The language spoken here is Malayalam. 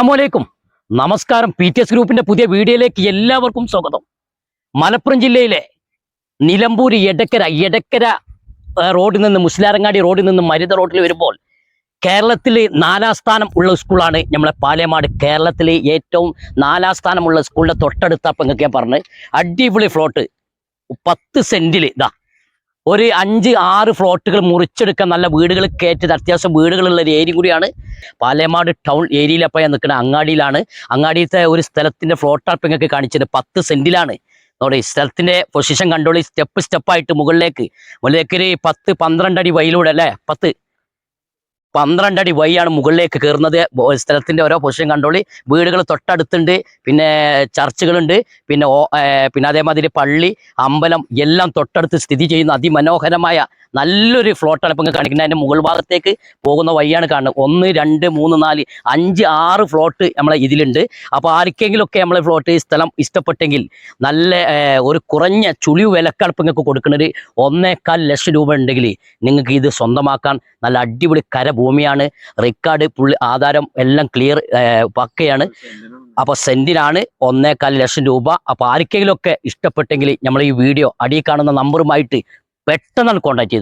അസ്സലാമലൈക്കും. നമസ്കാരം. പി ടി എസ് ഗ്രൂപ്പിന്റെ പുതിയ വീഡിയോയിലേക്ക് എല്ലാവർക്കും സ്വാഗതം. മലപ്പുറം ജില്ലയിലെ നിലമ്പൂർ എടക്കര എടക്കര റോഡിൽ നിന്ന് മുസ്ലാരങ്ങാടി റോഡിൽ നിന്ന് മരുത റോഡിൽ വരുമ്പോൾ കേരളത്തിൽ നാലാം സ്ഥാനം ഉള്ള സ്കൂളാണ് നമ്മളെ പാലേമാട്. കേരളത്തിലെ ഏറ്റവും നാലാം സ്ഥാനമുള്ള സ്കൂളിന്റെ തൊട്ടടുത്ത പങ്കൊക്കെ പറഞ്ഞ് അടിപൊളി ഫ്ലോട്ട് പത്ത് സെന്റിൽ ഇതാ ഒരു അഞ്ച് ആറ് ഫ്ലോട്ടുകൾ മുറിച്ചെടുക്കാൻ നല്ല വീടുകൾ കയറ്റി അത്യാവശ്യം വീടുകളുള്ള ഒരു ഏരിയ കൂടിയാണ്. പാലേമാട് ടൗൺ ഏരിയയിലപ്പോൾ ഞാൻ നിൽക്കുന്ന അങ്ങാടിയിലാണ്. അങ്ങാടിയിലത്തെ ഒരു സ്ഥലത്തിന്റെ ഫ്ലോട്ട് ആപ്പ് നിങ്ങൾക്ക് കാണിച്ചത് പത്ത് സെന്റിലാണ് നമ്മുടെ ഈ സ്ഥലത്തിന്റെ പൊസിഷൻ കണ്ടോളി. സ്റ്റെപ്പ് സ്റ്റെപ്പായിട്ട് മുകളിലേക്ക്. മുകളിലേക്ക് ഒരു പത്ത് പന്ത്രണ്ട് അടി വയലൂടെ അല്ലേ? പത്ത്. പന്ത്രണ്ട് അടി വഴിയാണ് മുകളിലേക്ക് കയറുന്നത് സ്ഥലത്തിന്റെ ഓരോ പൊസിഷൻ കണ്ടോളി. വീടുകൾ തൊട്ടടുത്തുണ്ട്. പിന്നെ ചർച്ചുകളുണ്ട്. പിന്നെ പിന്നെ അതേമാതിരി പള്ളി അമ്പലം എല്ലാം തൊട്ടടുത്ത് സ്ഥിതി ചെയ്യുന്ന അതിമനോഹരമായ നല്ലൊരു ഫ്ലോട്ടാണ് ഇപ്പം കാണിക്കുന്നത്. അതിന്റെ മുകൾ ഭാഗത്തേക്ക് പോകുന്ന വഴിയാണ് കാണുന്നത്. ഒന്ന് രണ്ട് മൂന്ന് നാല് അഞ്ച് ആറ് ഫ്ലോട്ട് നമ്മളെ ഇതിലുണ്ട്. അപ്പോൾ ആർക്കെങ്കിലുമൊക്കെ നമ്മളെ ഫ്ലോട്ട് ഈ സ്ഥലം ഇഷ്ടപ്പെട്ടെങ്കിൽ നല്ല ഒരു കുറഞ്ഞ ചുളി വിലക്കാണ് ഇപ്പം കൊടുക്കുന്നത്. ഒന്നേക്കാൽ ലക്ഷം രൂപ ഉണ്ടെങ്കിൽ നിങ്ങൾക്ക് ഇത് സ്വന്തമാക്കാൻ നല്ല അടിപൊളി കരഭൂമിയാണ് റെക്കോർഡ് പുള്ളി ആധാരം എല്ലാം ക്ലിയർ പക്കയാണ്. അപ്പോൾ സെന്റിനാണ് ഒന്നേകാൽ ലക്ഷം രൂപ. അപ്പോൾ ആർക്കെങ്കിലുമൊക്കെ ഇഷ്ടപ്പെട്ടെങ്കിൽ നമ്മൾ ഈ വീഡിയോ അടിയിൽ കാണുന്ന നമ്പറുമായിട്ട് പെട്ടെന്ന് കോൺടാക്ട് ചെയ്തു